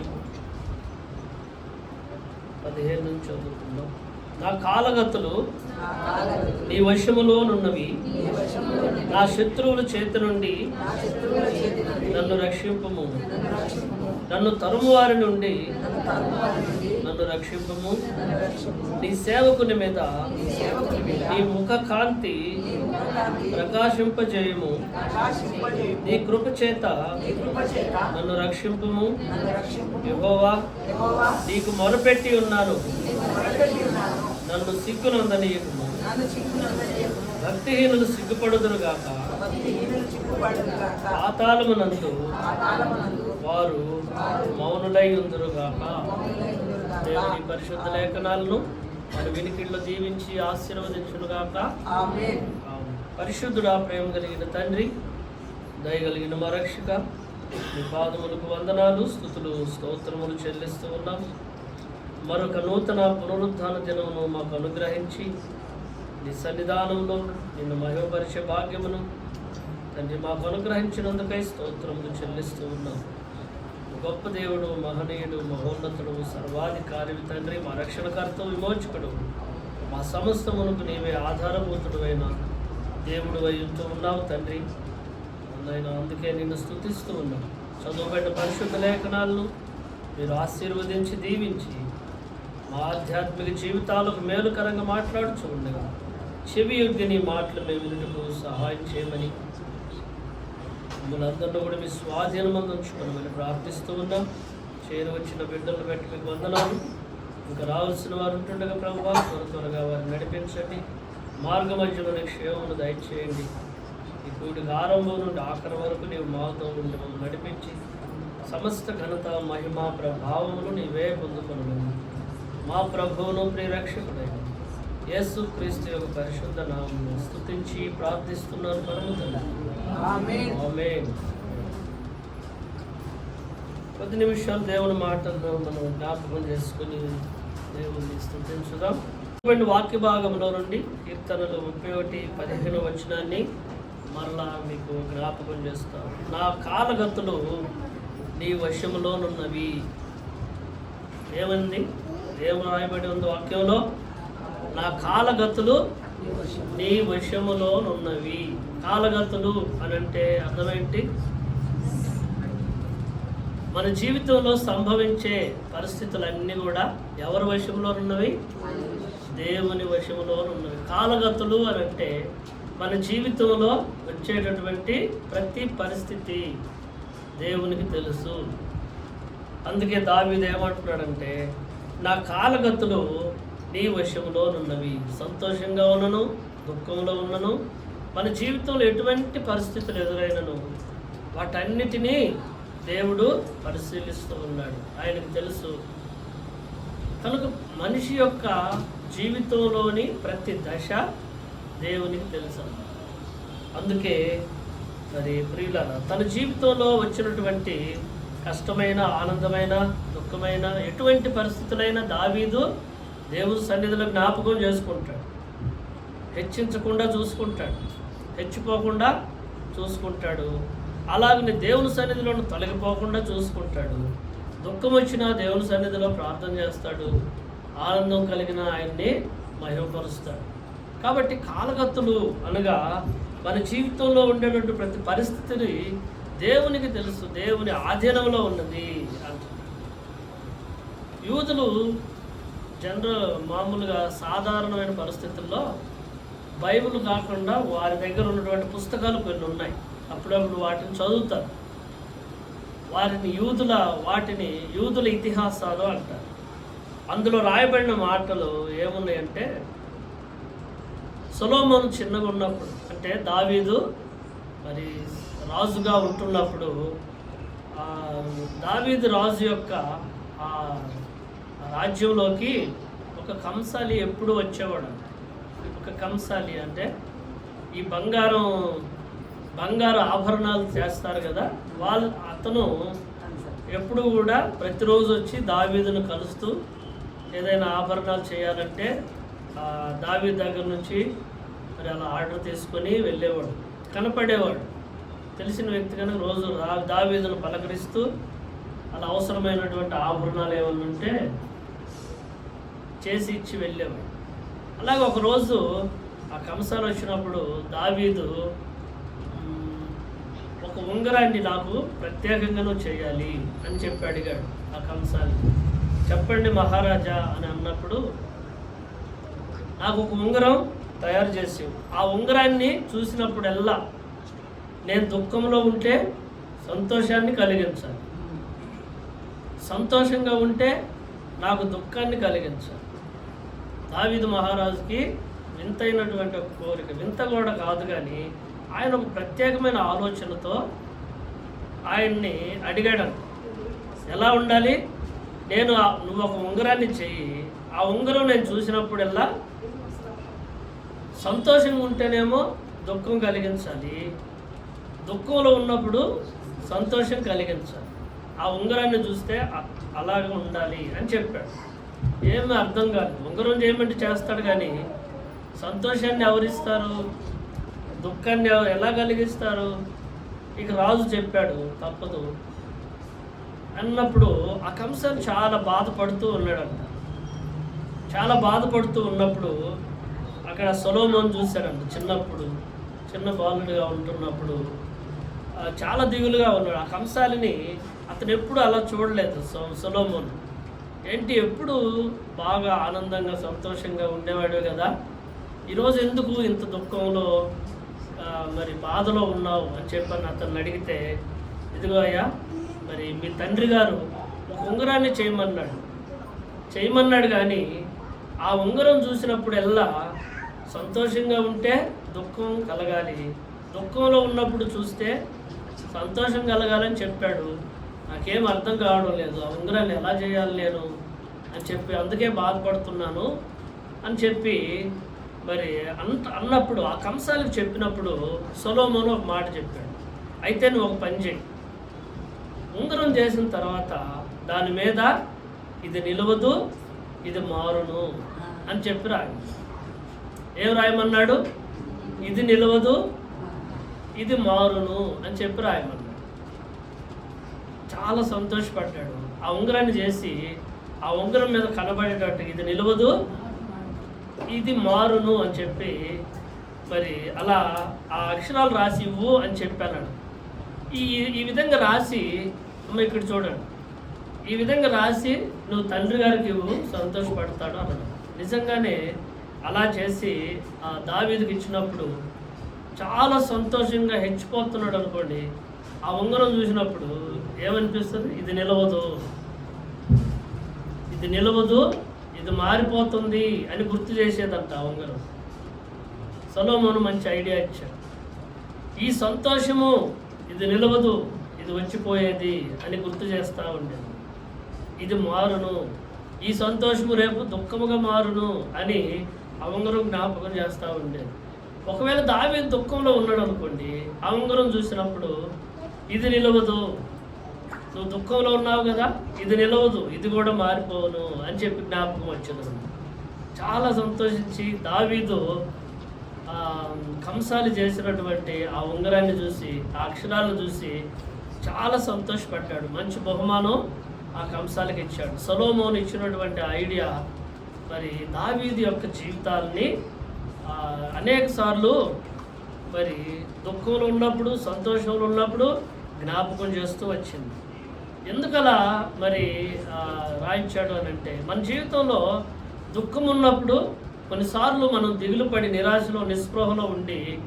అధ్యాయం పదిహేను నుంచి చదువుకుందాం. నా కాలగతులు నీ వశములోనున్నవి. నా శత్రువుల చేతి నుండి నన్ను రక్షింపము. నన్ను తరుము వారి నుండి నన్ను రక్షింపము. నీ సేవకుని మీద నీ ముఖ కాంతి ప్రకాశింపజేయము. నీ కృప చేత నన్ను రక్షింపము. యెహోవా నీకు మొరపెట్టి ఉన్నాను. నన్ను సిగ్గునందనీయకము. భక్తిహీనులు సిగ్గుపడుదురు గాక. పాతాళమునందు వారు మౌనులై ఉందురు గాక. దేవుని పరిశుద్ధ లేఖనాలను మన వినికిల్లో దీవించి ఆశీర్వదించును గాక పరిశుద్ధుడా ప్రేమ కలిగిన తండ్రి దయగలిగిన మా రక్షక మీ పాదములకు వందనాలు స్థుతులు స్తోత్రములు చెల్లిస్తూ ఉన్నాం. మరొక నూతన పునరుద్ధాన దినమును మాకు అనుగ్రహించి నీ సన్నిధానంలో నిన్ను మహిమపరిచే భాగ్యమును తండ్రి మాకు అనుగ్రహించినందుకై స్తోత్రములు చెల్లిస్తూ ఉన్నాం. గొప్ప దేవుడు మహనీయుడు మహోన్నతుడు సర్వాధికారి తండ్రి మా రక్షణకర్త విమోచకుడు. మా సమస్తమునకు నీవే ఆధారభూతుడు దేవుడు అయి ఉన్నావు తండ్రి. నాయన అందుకే నిన్ను స్తుతిస్తూ ఉన్నాను చదువుబడిన పరిశుద్ధ లేఖనాలను మీరు ఆశీర్వదించి దీవించి మా ఆధ్యాత్మిక జీవితాలకు మేలుకరంగా మాట్లాడుచు ఉండగా చెవి యొగ్గి నీ మాటలు మేము వినుటకు సహాయం చేయమని మిమ్మల్ని అందరిలో కూడా మీ స్వాధీనం మళ్ళీ ప్రార్థిస్తూ ఉన్నాం. చేరవచ్చిన బిడ్డలు పెట్టి మీకు వందనాలు. ఇంకా రావాల్సిన వారు ఉంటుండగా ప్రభావ త్వర త్వరగా వారిని నడిపించండి. మార్గ మధ్యలోనే క్షేమను దయచేయండి. ఈ కూడికి ఆరంభం నుండి ఆఖరి వరకు నీవు మాతో ఉండి మమ్మల్ని నడిపించి సమస్త ఘనత మహిమ ప్రభావములు నీవే పొందుకొను మా ప్రభువును ప్రియరక్షకుడైన యేసు క్రీస్తు యొక్క పరిశుద్ధ నామను స్థుతించి ప్రార్థిస్తున్నాను పరమ కొద్ది నిమిషాలు దేవుని మాటల్లో మనం జ్ఞాపకం చేసుకుని దేవుని స్థుతించుదాం. ఇటువంటి వాక్య భాగంలో నుండి కీర్తనలు ముప్పై ఒకటి పదిహేను వచనాన్ని మరలా మీకు జ్ఞాపకం చేస్తాం. నా కాలగతులు నీ వశములోనున్నవి. ఏమంది? ఏమి రాయబడి ఉంది వాక్యంలో. నా కాలగతులు నీ వశములోనున్నవి కాలగతులు అని అంటే అర్థమేంటి? మన జీవితంలో సంభవించే పరిస్థితులన్నీ కూడా ఎవరి వశంలో ఉన్నవి దేవుని వశంలో ఉన్నవి కాలగతులు అని అంటే మన జీవితంలో వచ్చేటటువంటి ప్రతి పరిస్థితి దేవునికి తెలుసు. అందుకే దావీదు ఏమంటున్నాడంటే నా కాలగతులు నీ వశంలో నున్నవి సంతోషంగా ఉన్నను దుఃఖంలో ఉన్నను మన జీవితంలో ఎటువంటి పరిస్థితులు ఎదురైనను వాటన్నిటినీ దేవుడు పరిశీలిస్తూ ఉన్నాడు. ఆయనకు తెలుసు. కనుక మనిషి యొక్క జీవితంలోని ప్రతి దశ దేవునికి తెలుసు. అందుకే మరి ప్రియుల తన జీవితంలో వచ్చినటువంటి కష్టమైన ఆనందమైన దుఃఖమైన ఎటువంటి పరిస్థితులైనా దావీదు దేవుని సన్నిధిలో జ్ఞాపకం చేసుకుంటాడు. హెచ్చించకుండా చూసుకుంటాడు. హెచ్చిపోకుండా చూసుకుంటాడు. అలాగనే దేవుని సన్నిధిలో తొలగిపోకుండా చూసుకుంటాడు. దుఃఖం వచ్చినా దేవుని సన్నిధిలో ప్రార్థన చేస్తాడు. ఆనందం కలిగిన ఆయన్ని మహిమపరుస్తాడు. కాబట్టి కాలగత్తులు అనగా మన జీవితంలో ఉండేటువంటి ప్రతి పరిస్థితిని దేవునికి తెలుసు. దేవుని ఆధీనంలో ఉన్నది అంటుంది యూదులు జనరల్ మామూలుగా సాధారణమైన పరిస్థితుల్లో బైబిల్ కాకుండా వారి దగ్గర ఉన్నటువంటి పుస్తకాలు కొన్ని ఉన్నాయి. అప్పుడప్పుడు వాటిని చదువుతారు. వారిని యూదుల వాటిని యూదుల ఇతిహాసాలు అంటారు. అందులో రాయబడిన మాటలు ఏమున్నాయంటే సొలోమోను చిన్నగా ఉన్నప్పుడు అంటే దావీదు మరి రాజుగా ఉంటున్నప్పుడు దావీదు రాజు యొక్క రాజ్యంలోకి ఒక కంసాలి ఎప్పుడు వచ్చేవాడు? ఒక కంసాలి అంటే ఈ బంగారం బంగారు ఆభరణాలు చేస్తారు కదా వాళ్ళు అతను ఎప్పుడు కూడా ప్రతిరోజు వచ్చి దావీదును కలుస్తూ ఏదైనా ఆభరణాలు చేయాలంటే ఆ దావీ దగ్గర నుంచి మరి అలా ఆర్డర్ తీసుకొని వెళ్ళేవాడు కనపడేవాడు. తెలిసిన వ్యక్తి కనుక రోజు దావీదును పలకరిస్తూ అలా అవసరమైనటువంటి ఆభరణాలు ఏమన్నా ఉంటే చేసి ఇచ్చి వెళ్ళేవాడు అలాగే ఒకరోజు ఆ కంసాలు వచ్చినప్పుడు దావీదు ఒక ఉంగరాన్ని నాకు ప్రత్యేకంగానూ చేయాలి అని చెప్పి అడిగాడు ఆ కంసాన్ని చెప్పండి మహారాజా అని అన్నప్పుడు నాకు ఒక ఉంగరం తయారు చేసి ఆ ఉంగరాన్ని చూసినప్పుడల్లా నేను దుఃఖంలో ఉంటే సంతోషాన్ని కలిగించాలి. సంతోషంగా ఉంటే నాకు దుఃఖాన్ని కలిగించాలి. దావీదు మహారాజుకి వింతైనటువంటి ఒక కోరిక. వింత కూడా కాదు కానీ ఆయన ఒక ప్రత్యేకమైన ఆలోచనతో ఆయన్ని అడిగాడంట. ఎలా ఉండాలి? నేను నువ్వు ఒక ఉంగరాన్ని చెయ్యి. ఆ ఉంగరం నేను చూసినప్పుడల్లా సంతోషంగా ఉంటేనేమో దుఃఖం కలిగించాలి. దుఃఖంలో ఉన్నప్పుడు సంతోషం కలిగించాలి. ఆ ఉంగరాన్ని చూస్తే అలాగే ఉండాలి అని చెప్పాడు. ఏమి అర్థం కాదు. ముంగరం చేయమంటే చేస్తాడు కానీ సంతోషాన్ని ఎవరిస్తారు? దుఃఖాన్ని ఎలా కలిగిస్తారు? ఇక రాజు చెప్పాడు తప్పదు. అన్నప్పుడు ఆ కంసం చాలా బాధపడుతూ ఉన్నాడంట. చాలా బాధపడుతూ ఉన్నప్పుడు అక్కడ సొలోమోన్ చూశాడంట చిన్నప్పుడు. చిన్న బాలుడిగా ఉంటున్నప్పుడు. చాలా దిగులుగా ఉన్నాడు. ఆ కంసాలిని అతను ఎప్పుడు అలా చూడలేదు సో సొలోమోన్. ఏంటి ఎప్పుడు బాగా ఆనందంగా సంతోషంగా ఉండేవాడు కదా. ఈరోజు ఎందుకు ఇంత దుఃఖంలో మరి బాధలో ఉన్నావు అని చెప్పని అతను అడిగితే ఇదిగో అయ్యా మరి మీ తండ్రి గారు ఒక ఉంగరాన్ని చేయమన్నాడు. చేయమన్నాడు కానీ ఆ ఉంగరం చూసినప్పుడల్లా సంతోషంగా ఉంటే దుఃఖం కలగాలి. దుఃఖంలో ఉన్నప్పుడు చూస్తే సంతోషం కలగాలని చెప్పాడు. నాకేం అర్థం కావడం లేదు. ఆ ఉంగరాన్ని ఎలా చేయాలి నేను? అని చెప్పి అందుకే బాధపడుతున్నాను అని చెప్పి మరి అంత అన్నప్పుడు ఆ కంసాలకు చెప్పినప్పుడు సొలోమోను ఒక మాట చెప్పాడు. అయితే నువ్వు ఒక పని చేయి ఉంగరం చేసిన తర్వాత దాని మీద ఇది నిలవదు ఇది మారును అని చెప్పి రాయి ఏం రాయమన్నాడు? ఇది నిలవదు ఇది మారును అని చెప్పి రాయమన్నాడు. చాలా సంతోషపడ్డాడు. ఆ ఉంగరాన్ని చేసి ఆ ఉంగరం మీద కనబడేటట్టు ఇది నిలవదు ఇది మారును అని చెప్పి మరి అలా ఆ అక్షరాలు రాసి ఇవ్వు అని చెప్పాను ఈ ఈ విధంగా రాసి అమ్మ ఇక్కడ చూడండి. ఈ విధంగా రాసి నువ్వు తండ్రి గారికి ఇవ్వు సంతోషపడతాడు అన్నాడు. నిజంగానే అలా చేసి ఆ దావీదికి ఇచ్చినప్పుడు చాలా సంతోషంగా హెచ్చిపోతున్నాడు అనుకోండి. ఆ ఉంగరం చూసినప్పుడు ఏమనిపిస్తుంది? ఇది నిలవదు. ఇది నిలవదు ఇది మారిపోతుంది అని గుర్తు చేసేదంట ఉంగరం సలోమోను మంచి ఐడియా ఇచ్చాడు ఈ సంతోషము ఇది నిలవదు ఇది వచ్చిపోయేది అని గుర్తు చేస్తూ ఉండేది. ఇది మారును ఈ సంతోషము రేపు దుఃఖముగా మారును అని అవంగరం జ్ఞాపకం చేస్తూ ఉండేది. ఒకవేళ దావి దుఃఖంలో ఉన్నాడు అనుకోండి అవంగరం చూసినప్పుడు ఇది నిలవదు నువ్వు దుఃఖంలో ఉన్నావు కదా ఇది నిలవదు ఇది కూడా మారిపోను అని చెప్పి జ్ఞాపకం వచ్చింది చాలా సంతోషించి దావీదు ఆ, కంసాలి చేసినటువంటి ఆ ఉంగరాన్ని చూసి ఆ అక్షరాలను చూసి చాలా సంతోషపడ్డాడు. మంచి బహుమానం ఆ కంసాలకి ఇచ్చాడు. సొలోమోన్ ఇచ్చినటువంటి ఐడియా మరి దావీది యొక్క జీవితాల్ని అనేక సార్లు మరి దుఃఖంలో ఉన్నప్పుడు సంతోషంలో ఉన్నప్పుడు జ్ఞాపకం చేస్తూ వచ్చింది. ఎందుకలా మరి రాయించాడు అని అంటే మన జీవితంలో దుఃఖం ఉన్నప్పుడు కొన్నిసార్లు మనం దిగులు పడి నిరాశలో నిస్పృహలో ఉండి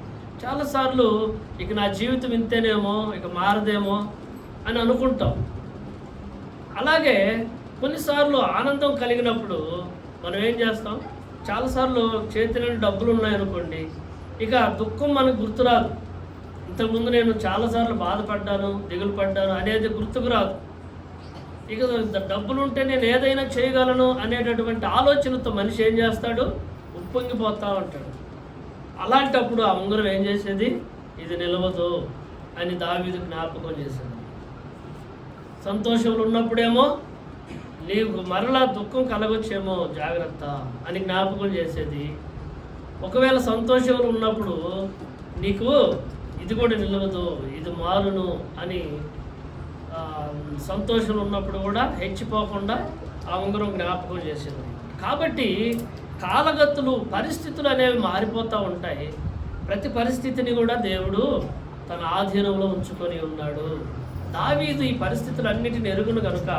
చాలాసార్లు ఇక నా జీవితం ఇంతేనేమో ఇక మారదేమో అని అనుకుంటాం. అలాగే కొన్నిసార్లు ఆనందం కలిగినప్పుడు మనం ఏం చేస్తాం? చాలాసార్లు చేతిలో డబ్బులు ఉన్నాయనుకోండి ఇక దుఃఖం మనకు గుర్తురాదు. ఇంతకుముందు నేను చాలాసార్లు బాధపడ్డాను దిగులు పడ్డాను అనేది గుర్తుకు రాదు. ఇక డబ్బులు ఉంటే నేను ఏదైనా చేయగలను అనేటటువంటి ఆలోచనతో మనిషి ఏం చేస్తాడు? ఉప్పొంగిపోతా ఉంటాడు. అలాంటప్పుడు ఆ ఉంగరం ఏం చేసేది? ఇది నిలవదు అని దావీదు జ్ఞాపకం చేసింది. సంతోషంలో ఉన్నప్పుడేమో నీకు మరలా దుఃఖం కలగొచ్చేమో జాగ్రత్త అని జ్ఞాపకం చేసేది. ఒకవేళ సంతోషంలో ఉన్నప్పుడు నీకు ఇది కూడా నిలవదు ఇది మారును అని సంతోషం ఉన్నప్పుడు కూడా హెచ్చిపోకుండా ఆ ఉంగరం జ్ఞాపకం చేసింది కాబట్టి కాలగతులు పరిస్థితులు అనేవి మారిపోతూ ఉంటాయి. ప్రతి పరిస్థితిని కూడా దేవుడు తన ఆధీనంలో ఉంచుకొని ఉన్నాడు. దావీదు ఈ పరిస్థితులన్నిటిని ఎరుగును కనుక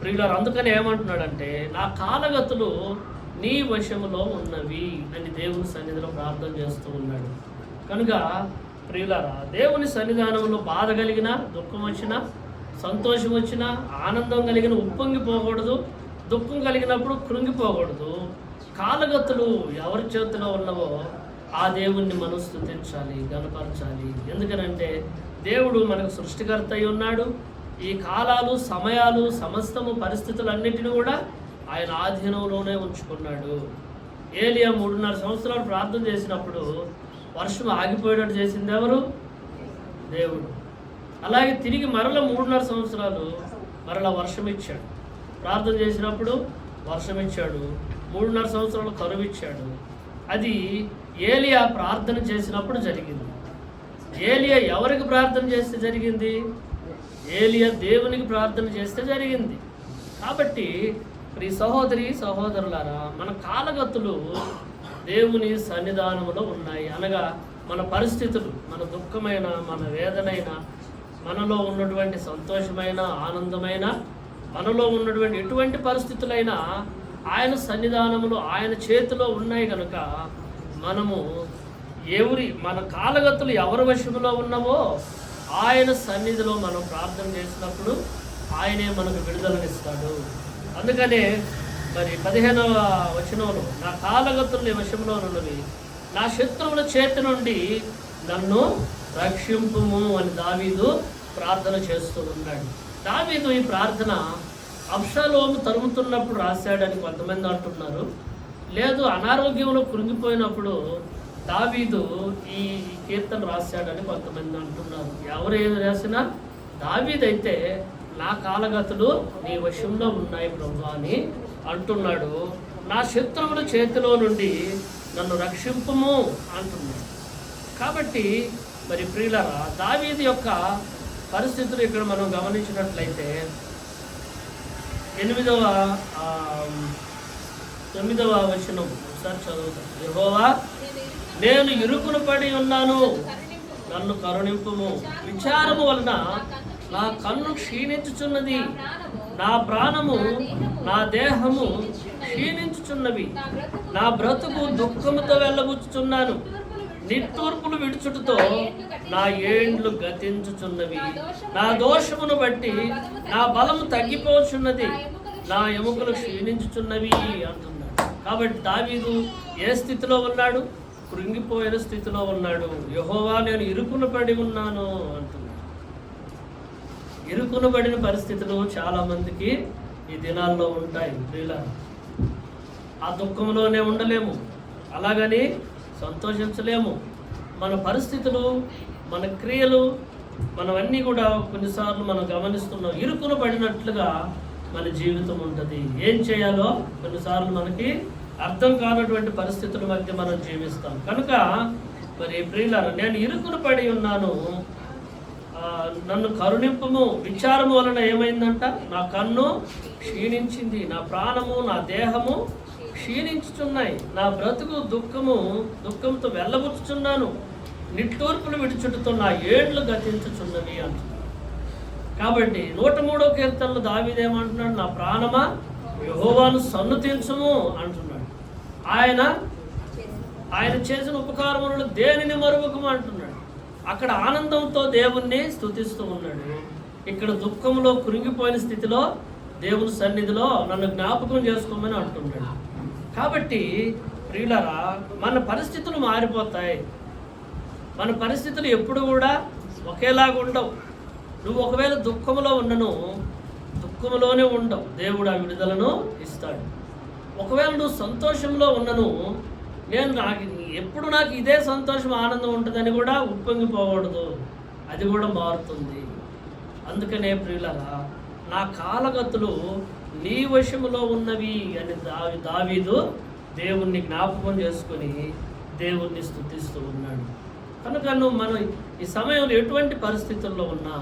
ప్రియులారు అందుకని ఏమంటున్నాడంటే నా కాలగతులు నీ వశములో ఉన్నవి అని దేవుని సన్నిధిలో ప్రార్థన చేస్తూ ఉన్నాడు. కనుక ప్రియులారా దేవుని సన్నిధానంలో బాధ కలిగిన దుఃఖం వచ్చినా సంతోషం వచ్చినా ఆనందం కలిగిన ఉప్పొంగిపోకూడదు దుఃఖం కలిగినప్పుడు కృంగిపోకూడదు. కాలగతులు ఎవరి చేతిలో ఉన్నవో ఆ దేవుణ్ణి మనం స్తుతించాలి గనపరచాలి ఎందుకనంటే దేవుడు మనకు సృష్టికర్త అయి ఉన్నాడు. ఈ కాలాలు సమయాలు సమస్తము పరిస్థితులన్నిటిని కూడా ఆయన ఆధీనంలోనే ఉంచుకున్నాడు. ఏలియా మూడున్నర సంవత్సరాలు ప్రార్థన చేసినప్పుడు వర్షం ఆగిపోయేటట్టు చేసింది ఎవరు? దేవుడు. అలాగే తిరిగి మరల మూడున్నర సంవత్సరాలు మరల వర్షం ఇచ్చాడు ప్రార్థన చేసినప్పుడు వర్షం ఇచ్చాడు మూడున్నర సంవత్సరాలు కరువు ఇచ్చాడు అది ఏలియా ప్రార్థన చేసినప్పుడు జరిగింది. ఏలియా ఎవరికి ప్రార్థన చేస్తే జరిగింది? ఏలియా దేవునికి ప్రార్థన చేస్తే జరిగింది. కాబట్టి ప్రి సహోదరి సహోదరులారా మన కాలగతులు దేవుని సన్నిధానములో ఉన్నాయి. అనగా మన పరిస్థితులు మన దుఃఖమైన మన వేదనైన మనలో ఉన్నటువంటి సంతోషమైన ఆనందమైన మనలో ఉన్నటువంటి ఎటువంటి పరిస్థితులైనా ఆయన సన్నిధానములు ఆయన చేతిలో ఉన్నాయి కనుక మనము ఎవరి మన కాలగతులు ఎవరి వశములో ఉన్నామో ఆయన సన్నిధిలో మనం ప్రార్థన చేసినప్పుడు ఆయనే మనకు విడుదలనిస్తాడు. అందుకనే మరి పదిహేనవ వచనంలో నా కాలగతులు నీ వశంలో ఉన్నవి నా శత్రువుల చేతి నుండి నన్ను రక్షింపుము అని దావీదు ప్రార్థన చేస్తూ ఉన్నాడు. దావీదు ఈ ప్రార్థన అప్షలోము తరుముతున్నప్పుడు రాశాడని కొంతమంది అంటున్నారు. లేదు అనారోగ్యంలో కృంగిపోయినప్పుడు దావీదు ఈ కీర్తన రాశాడని కొంతమంది అంటున్నారు. ఎవరు ఏది రాసినా దావీదైతే నా కాలగతులు నీ వశంలో ఉన్నాయి ప్రభు అని అంటున్నాడు. నా శత్రువుల చేతిలో నుండి నన్ను రక్షింపుము అంటున్నాడు. కాబట్టి మరి ప్రియులరా దావీది యొక్క పరిస్థితులు ఇక్కడ మనం గమనించినట్లయితే ఎనిమిదవ తొమ్మిదవ వచనం. ఒకసారి చదువుతాను యెహోవా నేను ఇరుకును పడి ఉన్నాను. నన్ను కరుణింపుము. విచారము వలన నా కన్ను క్షీణించుచున్నది. నా ప్రాణము నా దేహము క్షీణించుచున్నవి. నా బ్రతుకు దుఃఖముతో వెళ్ళబుచ్చుచున్నాను. నిట్టూర్పులు విడుచుటతో నా ఏండ్లు గతించుచున్నవి. నా దోషమును బట్టి నా బలము తగ్గిపోచున్నది. నా ఎముకలు క్షీణించుచున్నవి అంటున్నాడు. కాబట్టి దావీదు ఏ స్థితిలో ఉన్నాడు? కృంగిపోయిన స్థితిలో ఉన్నాడు. యహోవా నేను ఇరుకును పడి ఉన్నాను అంటున్నాడు. ఇరుకును పడిన పరిస్థితులు చాలామందికి ఈ దినాల్లో ఉంటాయి ప్రియుల ఆ దుఃఖంలోనే ఉండలేము. అలాగని సంతోషించలేము. మన పరిస్థితులు మన క్రియలు మనవన్నీ కూడా కొన్నిసార్లు మనం గమనిస్తున్నాం ఇరుకును పడినట్లుగా మన జీవితం ఉంటుంది. ఏం చేయాలో కొన్నిసార్లు మనకి అర్థం కానటువంటి పరిస్థితుల మధ్య మనం జీవిస్తాం. కనుక మరి ప్రియులారా నేను ఇరుకును పడి ఉన్నాను. నన్ను కరుణింపుము. విచారము వలన ఏమైందంట? నా కన్ను క్షీణించింది. నా ప్రాణము నా దేహము క్షీణించుచున్నాయి. నా బ్రతుకు దుఃఖము దుఃఖంతో వెళ్ళబుచ్చుచున్నాను. నిట్టూర్పులు విడిచుట్టుతో నా ఏండ్లు గతించుచున్నవి అంటున్నాను కాబట్టి నూట మూడో కీర్తనలు దావిదేమంటున్నాడు నా ప్రాణమా? యహోవాను సన్నుతించము అంటున్నాడు. ఆయన ఆయన చేసిన ఉపకారములను దేనిని మరువకము అంటున్నాడు? అక్కడ ఆనందంతో దేవుణ్ణి స్తుతిస్తూ ఉన్నాడు. ఇక్కడ దుఃఖంలో కృంగిపోయిన స్థితిలో దేవుని సన్నిధిలో నన్ను జ్ఞాపకం చేసుకోమని అంటున్నాడు. కాబట్టి ప్రియులరా మన పరిస్థితులు మారిపోతాయి. మన పరిస్థితులు ఎప్పుడు కూడా ఒకేలాగా ఉండవు. నువ్వు ఒకవేళ దుఃఖంలో ఉన్నను దుఃఖంలోనే ఉండవు. దేవుడు ఆ విడుదలను ఇస్తాడు. ఒకవేళ నువ్వు సంతోషంలో ఉన్నను నేను నాకు ఎప్పుడు నాకు ఇదే సంతోషం ఆనందం ఉంటుందని కూడా ఉప్పొంగిపోకూడదు. అది కూడా మారుతుంది. అందుకనే ప్రియులరా నా కాలగతులు నీ వశములో ఉన్నవి అని దావి దావీదు దేవుణ్ణి జ్ఞాపకం చేసుకొని దేవుణ్ణి స్థుతిస్తూ ఉన్నాడు. కనుక నువ్వు మనం ఈ సమయంలో ఎటువంటి పరిస్థితుల్లో ఉన్నా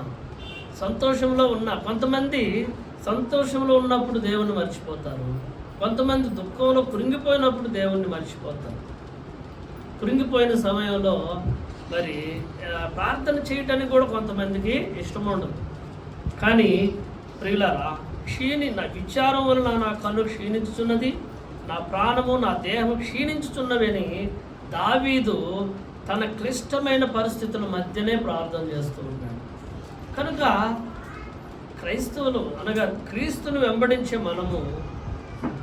సంతోషంలో ఉన్నా కొంతమంది సంతోషంలో ఉన్నప్పుడు దేవుణ్ణి మర్చిపోతారు. కొంతమంది దుఃఖంలో కృంగిపోయినప్పుడు దేవుణ్ణి మర్చిపోతారు. కృంగిపోయిన సమయంలో మరి ప్రార్థన చేయటానికి కూడా కొంతమందికి ఇష్టం ఉండదు. కానీ ప్రియులారా క్షీణి నా విచారం వలన నా కళ్ళు క్షీణించుచున్నది నా ప్రాణము నా దేహం క్షీణించుచున్నవని దావీదు తన క్లిష్టమైన పరిస్థితుల మధ్యనే ప్రార్థన చేస్తూ ఉన్నాడు. కనుక క్రైస్తవులు అనగా క్రీస్తును వెంబడించే మనము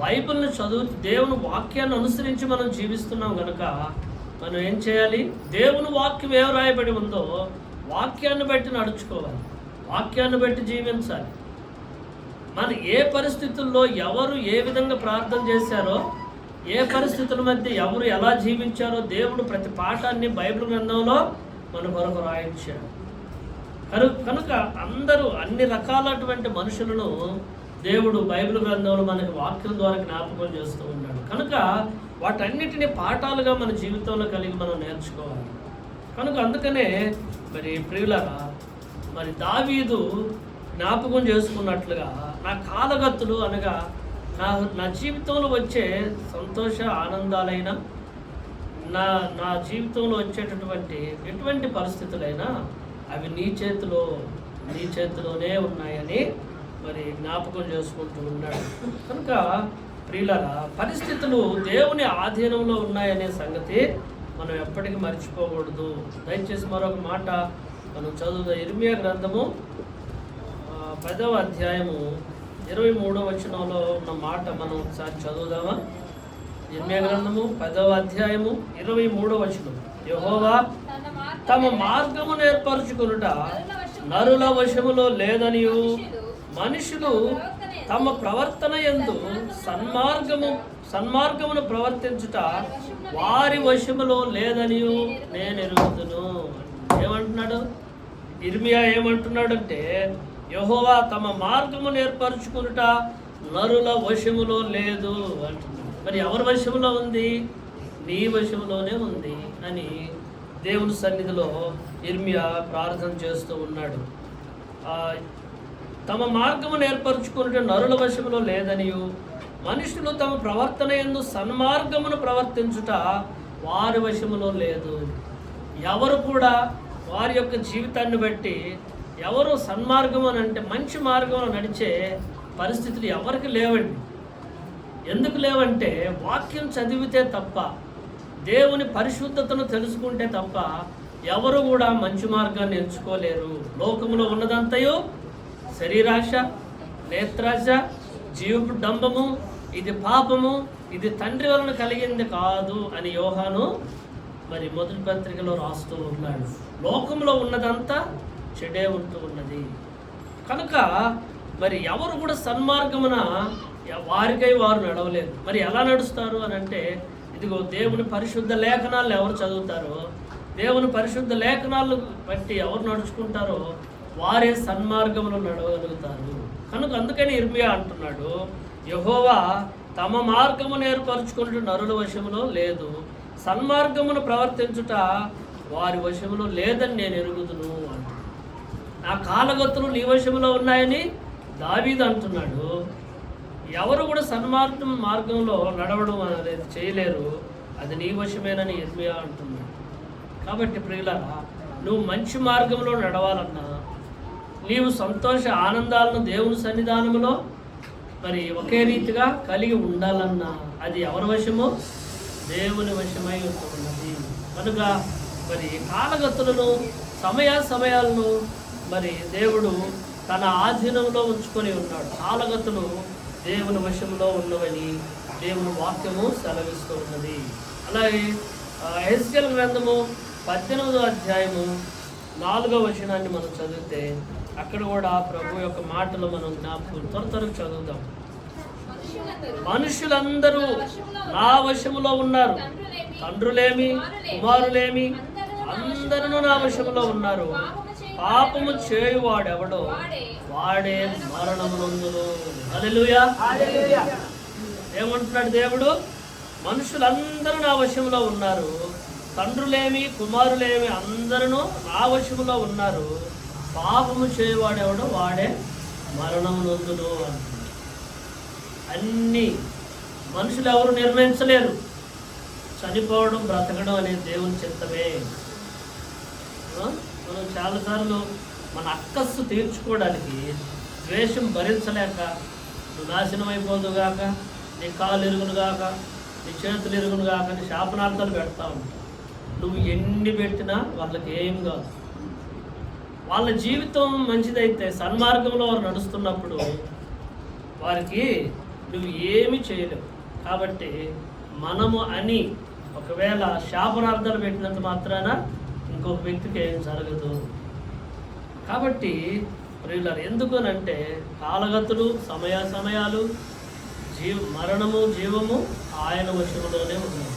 బైబిల్ని చదువు దేవుని వాక్యాన్ని అనుసరించి మనం జీవిస్తున్నాం కనుక మనం ఏం చేయాలి? దేవుని వాక్యం ఏం రాయబడి ఉందో వాక్యాన్ని బట్టి నడుచుకోవాలి. వాక్యాన్ని బట్టి జీవించాలి. మన ఏ పరిస్థితుల్లో ఎవరు ఏ విధంగా ప్రార్థన చేశారో ఏ పరిస్థితుల మధ్య ఎవరు ఎలా జీవించారో దేవుడు ప్రతి పాఠాన్ని బైబిల్ గ్రంథంలో మన కొరకు రాయించాడు. కను కనుక అందరూ అన్ని రకాలటువంటి మనుషులను దేవుడు బైబిల్ గ్రంథంలో మనకి వాక్యం ద్వారా జ్ఞాపకం చేస్తూ ఉన్నాడు కనుక వాటన్నిటిని పాఠాలుగా మన జీవితంలో కలిగి మనం నేర్చుకోవాలి. కనుక అందుకనే మరి ప్రియులరా మరి దావీదు జ్ఞాపకం చేసుకున్నట్లుగా నా కాలగత్తులు అనగా నా నా జీవితంలో వచ్చే సంతోష ఆనందాలైనా నా నా జీవితంలో వచ్చేటటువంటి ఎటువంటి పరిస్థితులైనా అవి నీ చేతిలో నీ చేతిలోనే ఉన్నాయని మరి జ్ఞాపకం చేసుకుంటూ ఉన్నాడు. కనుక ప్రియులరా పరిస్థితులు దేవుని ఆధీనంలో ఉన్నాయనే సంగతి మనం ఎప్పటికీ మర్చిపోకూడదు. దయచేసి మరొక మాట మనం చదువుదా. ఇర్మియా గ్రంథము పదవ అధ్యాయము ఇరవై మూడవ వచనంలో ఉన్న మాట మనం ఒకసారి చదువుదామా? ఇర్మియా గ్రంథము పదవ అధ్యాయము ఇరవై మూడవ వచనం. యహోవా తమ మార్గమును ఏర్పరచుకునుట నరుల వశములో లేదనియు. మనుషులు తమ ప్రవర్తన ఎందు సన్మార్గము సన్మార్గమును ప్రవర్తించుట వారి వశములో లేదని నేను ఎరుగుదును. ఏమంటున్నాడు? ఇర్మియా ఏమంటున్నాడంటే యహోవా తమ మార్గమును ఏర్పరచుకునుట నరుల వశములో లేదు అంటున్నాడు. మరి ఎవరి వశములో ఉంది? నీ వశములోనే ఉంది అని దేవుని సన్నిధిలో ఇర్మియా ప్రార్థన చేస్తూ ఉన్నాడు. తమ మార్గమును ఏర్పరచుకున్నట్టు నరుల వశములో లేదనియు. మనుషులు తమ ప్రవర్తన ఎందు సన్మార్గమును ప్రవర్తించుట వారి వశములో లేదు. ఎవరు కూడా వారి యొక్క జీవితాన్ని బట్టి ఎవరు సన్మార్గం అని అంటే మంచి మార్గంలో నడిచే పరిస్థితులు ఎవరికి లేవండి. ఎందుకు లేవంటే వాక్యం చదివితే తప్ప దేవుని పరిశుద్ధతను తెలుసుకుంటే తప్ప ఎవరు కూడా మంచి మార్గాన్ని ఎంచుకోలేరు. లోకములో ఉన్నదంతయో శరీరాశ నేత్రాశ జీవపు డంబము ఇది పాపము ఇది తండ్రి వలన కలిగింది కాదు అని యోహాను మరి మొదటి పత్రికలో రాస్తూ ఉన్నాడు. లోకంలో ఉన్నదంతా చెడే ఉంటూ ఉన్నది. కనుక మరి ఎవరు కూడా సన్మార్గమున వారికై వారు నడవలేదు. మరి ఎలా నడుస్తారు అని అంటే ఇదిగో దేవుని పరిశుద్ధ లేఖనాలు ఎవరు చదువుతారో దేవుని పరిశుద్ధ లేఖనాలు బట్టి ఎవరు నడుచుకుంటారో వారే సన్మార్గములో నడవగలుగుతారు. కనుక అందుకని ఇర్మియా అంటున్నాడు యహోవా తమ మార్గమును ఏర్పరచుకుంటూ నరుల వశములో లేదు. సన్మార్గమును ప్రవర్తించుట వారి వశములో లేదని నేను ఎరుగుదును అంటున్నాడు. నా కాలగతులు నీ వశములో ఉన్నాయని దావీదు అంటున్నాడు. ఎవరు కూడా సన్మార్గం మార్గంలో నడవడం అనేది చేయలేరు. అది నీ వశమేనని ఇర్మియా అంటున్నాడు. కాబట్టి ప్రియుల నువ్వు మంచి మార్గంలో నడవాలన్నా నీవు సంతోష ఆనందాలను దేవుని సన్నిధానంలో మరి ఒకే రీతిగా కలిగి ఉండాలన్న అది ఎవరి వశము? దేవుని వశమై ఉంటున్నది. కనుక మరి కాలగతులను సమయ సమయాలను మరి దేవుడు తన ఆధీనంలో ఉంచుకొని ఉన్నాడు. కాలగతులు దేవుని వశంలో ఉన్నవని దేవుని వాక్యము సెలవిస్తూ ఉన్నది. అలాగే హెస్కెల్ గ్రంథము పద్దెనిమిదో అధ్యాయము నాలుగో వచనాన్ని మనం చదివితే అక్కడ కూడా ప్రభు యొక్క మాటలు మనం జ్ఞాపకం త్వర త్వరగా చదువుదాం. మనుషులందరూ నా వశములో ఉన్నారు. తండ్రులేమి కుమారులేమి అందరూ నా వశములో ఉన్నారు. పాపము చేయువాడెవడో వాడే మరణమునందును. హల్లెలూయా. ఏమంటున్నాడు దేవుడు? మనుషులందరూ నా వశంలో ఉన్నారు. తండ్రులేమి కుమారులేమి అందరూ నా వశంలో ఉన్నారు. పాపము చేయవాడెవడో వాడే మరణము నొందును అంటున్నాడు. అన్నీ మనుషులు ఎవరు నిర్ణయించలేరు. చనిపోవడం బ్రతకడం అనేది దేవుని చిత్తమే. మనం చాలాసార్లు మన అక్కస్సు తీర్చుకోవడానికి ద్వేషం భరించలేక నువ్వు నాశనం అయిపోదుగాక నీ కాలు ఎరుగునుగాక నీ చేతులు ఎరుగునుగాక నీ శాపనార్థాలు పెడతా ఉంటావు నువ్వు ఎన్ని పెట్టినా వాళ్ళకి ఏం కాదు. వాళ్ళ జీవితం మంచిదైతే సన్మార్గంలో వారు నడుస్తున్నప్పుడు వారికి నువ్వు ఏమి చేయలేవు. కాబట్టి మనము అని ఒకవేళ శాపనార్థాలు పెట్టినంత మాత్రాన ఇంకొక వ్యక్తికి ఏం జరగదు. కాబట్టి ప్రియులారు ఎందుకనంటే కాలగతులు సమయ సమయాలు జీవ మరణము జీవము ఆయన వశములోనే ఉన్నాయి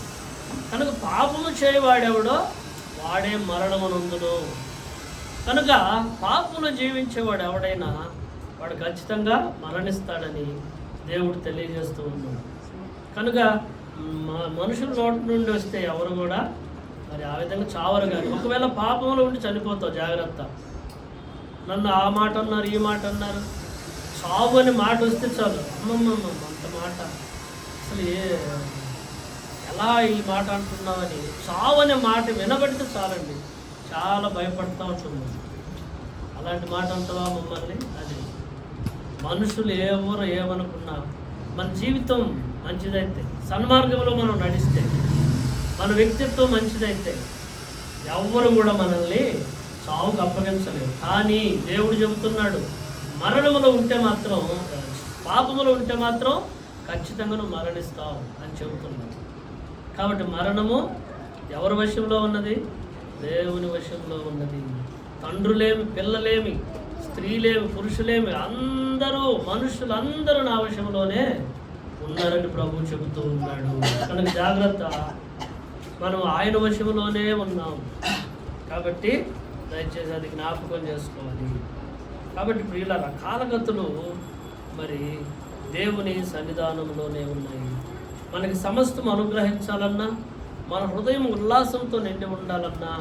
కనుక పాపము చేయవాడెవడో వాడే మరణమునందును కనుక పాపమును జీవించేవాడు ఎవడైనా వాడు ఖచ్చితంగా మరణిస్తాడని దేవుడు తెలియజేస్తూ ఉన్నాడు. కనుక మనుషుల నోటి నుండి వస్తే ఎవరు కూడా మరి ఆ విధంగా చావరు కానీ ఒకవేళ పాపంలో ఉండి చనిపోతావు జాగ్రత్త. నన్ను ఆ మాట అన్నారు ఈ మాట అన్నారు. చావు అని మాట వస్తే చాలు. అమ్మమ్మమ్మ అంత మాట. అసలు ఏ ఎలా ఈ మాట అంటున్నావని చావు అనే మాట వినబడితే చాలండి. చాలా భయపడుతూ ఉంటుంది. అలాంటి మాట అంటావా మమ్మల్ని? అది మనుషులు ఎవరు ఏమనుకున్నా మన జీవితం మంచిదైతే సన్మార్గంలో మనం నడిస్తే మన వ్యక్తిత్వం మంచిదైతే ఎవ్వరు కూడా మనల్ని చావుకు అప్పగించలేరు. కానీ దేవుడు చెబుతున్నాడు మరణములో ఉంటే మాత్రం పాపములో ఉంటే మాత్రం ఖచ్చితంగా నువ్వు మరణిస్తావు అని చెబుతున్నాడు. కాబట్టి మరణము ఎవరి వశంలో ఉన్నది? దేవుని వశంలో ఉన్నది. తండ్రులేమి పిల్లలేమి స్త్రీలేమి పురుషులేమి అందరూ మనుషులందరూ నా వశంలోనే ఉన్నారని ప్రభు చెబుతూ ఉన్నాడు. కనుక జాగ్రత్త. మనం ఆయన వశంలోనే ఉన్నాం. కాబట్టి దయచేసి అది జ్ఞాపకం చేసుకోవాలి. కాబట్టి ప్రియుల కాలగతులు మరి దేవుని సన్నిధానంలోనే ఉన్నాయి. మనకి సమస్తం అనుగ్రహించాలన్నా మన హృదయం ఉల్లాసంతో నిండి ఉండాలన్నా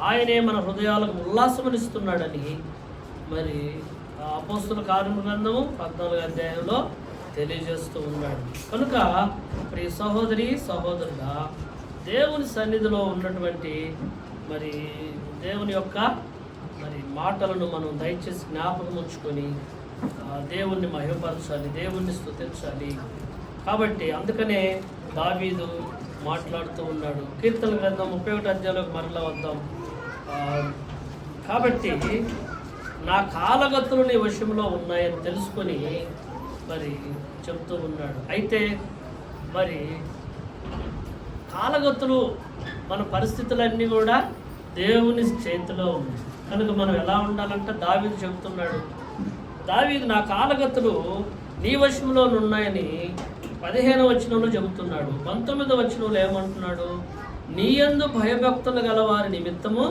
ఆయనే మన హృదయాలకు ఉల్లాసమనిస్తున్నాడని మరి అపోస్తుల కార్యము గ్రంథము పద్నాలుగు అధ్యాయంలో తెలియజేస్తూ ఉన్నాడు. కనుక ప్రియ సహోదరి సహోదరుడా దేవుని సన్నిధిలో ఉన్నటువంటి మరి దేవుని యొక్క మరి మాటలను మనం దయచేసి జ్ఞాపకం ఉంచుకొని దేవుణ్ణి మహిమపరచాలి దేవుణ్ణి స్థుతించాలి కాబట్టి అందుకనే దావీదు మాట్లాడుతూ ఉన్నాడు. కీర్తన గ్రంథం ముప్పై ఒకటి అధ్యాయంలోకి మరలా వద్దాం. కాబట్టి నా కాలగతులు నీ వశంలో ఉన్నాయని తెలుసుకొని మరి చెప్తూ ఉన్నాడు. అయితే మరి కాలగతులు మన పరిస్థితులన్నీ కూడా దేవుని చేతిలో ఉన్నాయి. కనుక మనం ఎలా ఉండాలంటే దావీదు చెబుతున్నాడు దావీదు నా కాలగతులు నీ వశంలో ఉన్నాయని పదిహేను వచనంలో చెబుతున్నాడు. పంతొమ్మిది వచనంలో ఏమంటున్నాడు? నీయందు భయభక్తులు గల వారి నిమిత్తము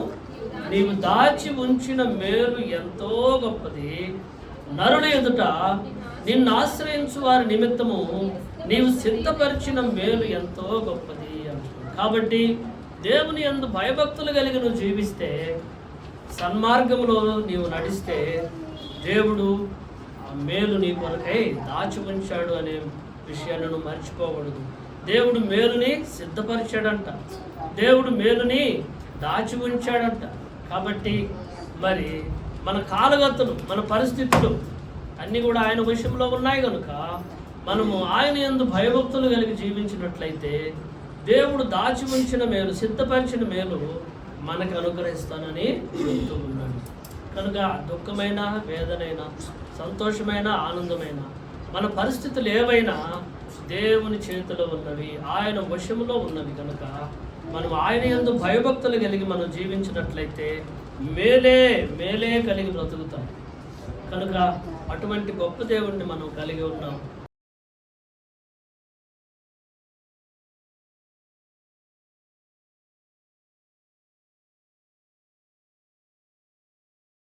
నీవు దాచి ఉంచిన మేలు ఎంతో గొప్పది. నరుల ఎదుట నిన్ను ఆశ్రయించు వారి నిమిత్తము నీవు సిద్ధపరిచిన మేలు ఎంతో గొప్పది అంటున్నాడు. కాబట్టి దేవుని ఎందు భయభక్తులు కలిగి నువ్వు జీవిస్తే సన్మార్గంలో నీవు నడిస్తే దేవుడు ఆ మేలు నీ కొరకై దాచి ఉంచాడు అనే విషయాలను మర్చిపోకూడదు. దేవుడు మేలుని సిద్ధపరిచాడంట. దేవుడు మేలుని దాచి ఉంచాడంట. కాబట్టి మరి మన కాలగతులు మన పరిస్థితులు అన్నీ కూడా ఆయన విషయంలో ఉన్నాయి కనుక మనము ఆయన ఎందు భయభక్తులు కలిగి జీవించినట్లయితే దేవుడు దాచి ఉంచిన మేలు సిద్ధపరిచిన మేలు మనకు అనుగ్రహిస్తానని చెబుతూ ఉన్నాడు. కనుక దుఃఖమైన వేదనైన సంతోషమైన ఆనందమైన మన పరిస్థితులు ఏవైనా దేవుని చేతిలో ఉన్నవి ఆయన వశములో ఉన్నవి కనుక మనం ఆయన యందు భయభక్తులు కలిగి మనం జీవించినట్లయితే మేలే మేలే కలిగి బ్రతుకుతాం. కనుక అటువంటి గొప్ప దేవుణ్ణి మనం కలిగి ఉన్నాం.